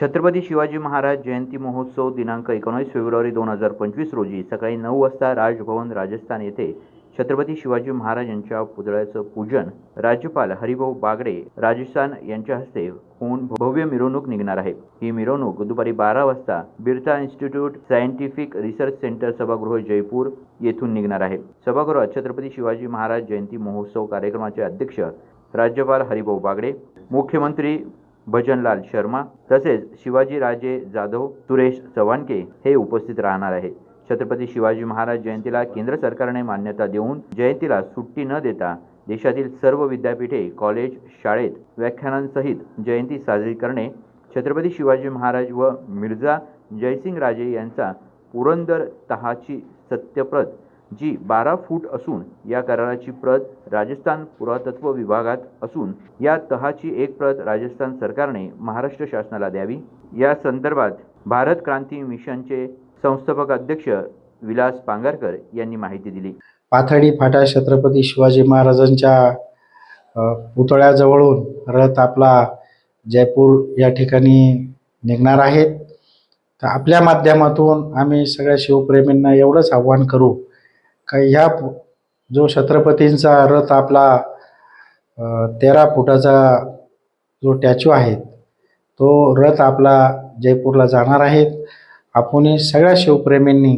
छत्रपती शिवाजी महाराज जयंती महोत्सव दिनांक एकोणीस फेब्रुवारी दोन हजार पंचवीस रोजी सकाळी नऊ वाजता राजभवन राजस्थान येथे छत्रपती शिवाजी महाराज यांच्या पुतळ्याचं पूजन राज्यपाल हरिभाऊ बागडे राजस्थान यांच्या हस्ते होऊन भव्य मिरवणूक निघणार आहे. ही मिरवणूक दुपारी बारा वाजता Birsa institute scientific research centre सभागृह जयपूर येथून निघणार आहे. सभागृहात छत्रपती शिवाजी महाराज जयंती महोत्सव कार्यक्रमाचे अध्यक्ष राज्यपाल हरिभाऊ बागडे मुख्यमंत्री भजनलाल शर्मा तसेच शिवाजीराजे जाधव सुरेश चव्हाणके हे उपस्थित राहणार आहे छत्रपती शिवाजी महाराज जयंतीला केंद्र सरकारने मान्यता देऊन जयंतीला सुट्टी न देता देशातील सर्व विद्यापीठे कॉलेज शाळेत व्याख्यानांसहित जयंती साजरी करणे छत्रपती शिवाजी महाराज व मिर्झा जयसिंग राजे यांचा पुरंदर तहाची सत्यप्रत जी बारा फूट असून या कराराची प्रत राजस्थान पुरातत्व विभागात असून या तहाची एक प्रत राजस्थान सरकारने महाराष्ट्र शासनाला द्यावी. या संदर्भात भारत क्रांती मिशनचे संस्थापक अध्यक्ष विलास पांगारकर यांनी माहिती दिली. पाथडी फाटा छत्रपती शिवाजी महाराजांच्या पुतळ्याजवळून रथ आपला जयपूर या ठिकाणी निघणार आहेत तर आपल्या माध्यमातून आम्ही सगळ्या शिवप्रेमींना एवढंच आव्हान करू का ह्या पु- जो छत्रपतींचा रथ आपला तेरा फुटाचा जो टॅच्यू आहे तो रथ आपला जयपूरला जाणार आहेत आपण सगळ्या शिवप्रेमींनी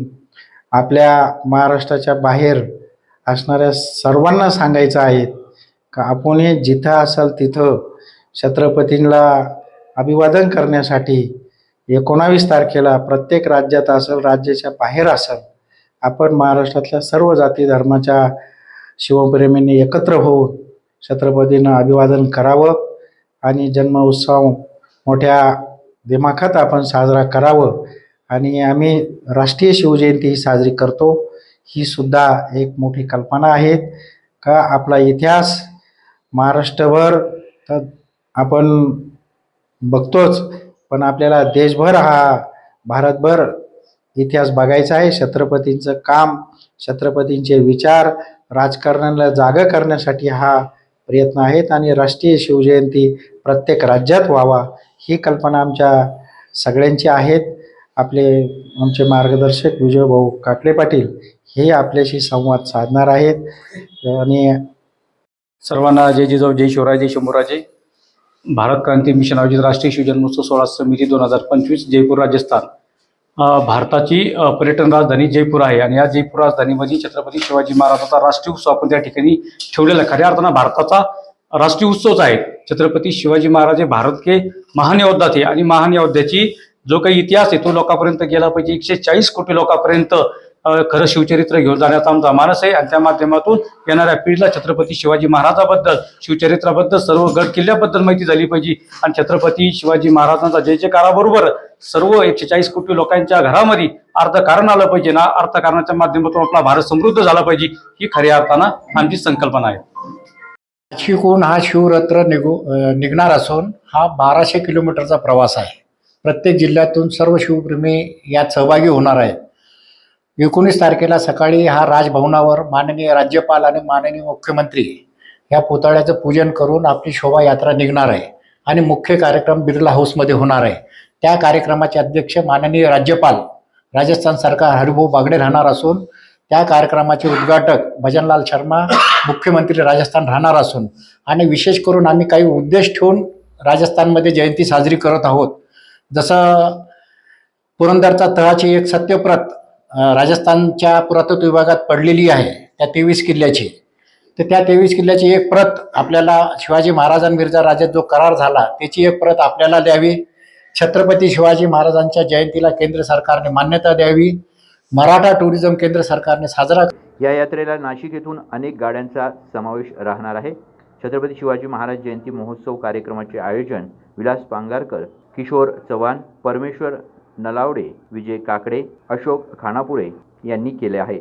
आपल्या महाराष्ट्राच्या बाहेर असणाऱ्या सर्वांना सांगायचं आहे का आपणही जिथं असाल तिथं छत्रपतींना अभिवादन करण्यासाठी एकोणावीस तारखेला प्रत्येक राज्यात असेल राज्याच्या बाहेर असेल आपण महाराष्ट्रातल्या सर्व जाती धर्माच्या शिवप्रेमींनी एकत्र होऊन छत्रपतींना अभिवादन करावं आणि जन्म उत्सव मोठ्या दिमाखात आपण साजरा करावं आणि आम्ही राष्ट्रीय शिवजयंती ही साजरी करतो. ही सुद्धा एक मोठी कल्पना आहे का आपला इतिहास महाराष्ट्रभर तर आपण बघतोच पण आपल्याला देशभर हा भारतभर इतिहास बघायचा आहे. छत्रपतींचं काम छत्रपतींचे विचार राजकारणाला जागं करण्यासाठी हा प्रयत्न आहेत आणि राष्ट्रीय शिवजयंती प्रत्येक राज्यात व्हावा ही कल्पना आमच्या सगळ्यांची आहेत. आपले आमचे मार्गदर्शक विजयभाऊ काकडे पाटील हे आपल्याशी संवाद साधणार आहेत. आणि सर्वांना जय जिजाऊ जय शिवराय जय शंभूराजे. भारत क्रांती मिशन आयोजित राष्ट्रीय शिवजन्मोत्सव सोळा समिती दोन हजार पंचवीस जयपूर राजस्थान. भारताची पर्यटन राजधानी जयपूर आहे. आणि या जयपूर राजधानीमध्ये म्हणजे छत्रपती शिवाजी महाराजांचा राष्ट्रीय उत्सव आपण त्या ठिकाणी ठेवलेला आहे. खऱ्या अर्थानं भारताचा राष्ट्रीय उत्सवच आहे. छत्रपती शिवाजी महाराज हे भारत के महान योद्धा थे आणि महान योद्ध्याची जो काही इतिहास आहे तो लोकांपर्यंत गेला पाहिजे. एकशे चाळीस कोटी लोकांपर्यंत खरं शिवचरित्र घेऊन जाण्याचा आमचा मानस आहे. आणि त्या माध्यमातून येणाऱ्या पिढीला छत्रपती शिवाजी महाराजाबद्दल शिवचरित्राबद्दल सर्व गड किल्ल्याबद्दल माहिती झाली पाहिजे. आणि छत्रपती शिवाजी महाराजांचा जय जयकाराबरोबर सर्व एकशे चाळीस कोटी लोकांच्या घरामध्ये अर्थकारण आलं पाहिजे ना. अर्थकारणाच्या माध्यमातून आपला भारत समृद्ध झाला पाहिजे. ही खऱ्या अर्थानं आमची संकल्पना आहे. शिकून हा शिवरत्र निघू निघणार असून हा बाराशे किलोमीटरचा प्रवास आहे. प्रत्येक जिल्ह्यातून सर्व शिवप्रेमी यात सहभागी होणार आहेत. एकोणीस तारखेला सकाळी हा राजभवनावर माननीय राज्यपाल आणि माननीय मुख्यमंत्री या पुतळ्याचं पूजन करून आपली शोभायात्रा निघणार आहे आणि मुख्य कार्यक्रम बिर्ला हाऊसमध्ये होणार आहे. त्या कार्यक्रमाचे अध्यक्ष माननीय राज्यपाल राजस्थान सरकार हरिभाऊ बागडे राहणार असून त्या कार्यक्रमाचे उद्घाटक भजनलाल शर्मा मुख्यमंत्री राजस्थान राहणार असून आणि विशेष करून आम्ही काही उद्देश ठेवून राजस्थानमध्ये जयंती साजरी करत आहोत. जसं पुरंदरचा तळाची एक सत्यप्रत राजस्थानच्या पुरातत्व विभागात पडलेली आहे त्या तेवीस किल्ल्याची. तर त्या तेवीस किल्ल्याची एक प्रत आपल्याला शिवाजी महाराजांविरुद्ध राज्यात जो करार झाला त्याची एक प्रत आपल्याला द्यावी. छत्रपती शिवाजी महाराजांच्या जयंतीला केंद्र सरकारने मान्यता द्यावी. मराठा टुरिझम केंद्र सरकारने साजरा या यात्रेला नाशिक येथून अनेक गाड्यांचा समावेश राहणार आहे. छत्रपती शिवाजी महाराज जयंती महोत्सव कार्यक्रमाचे आयोजन विलास पांगारकर किशोर चव्हाण परमेश्वर नलावडे विजय काकडे अशोक खानापुरे यांनी केले आहे.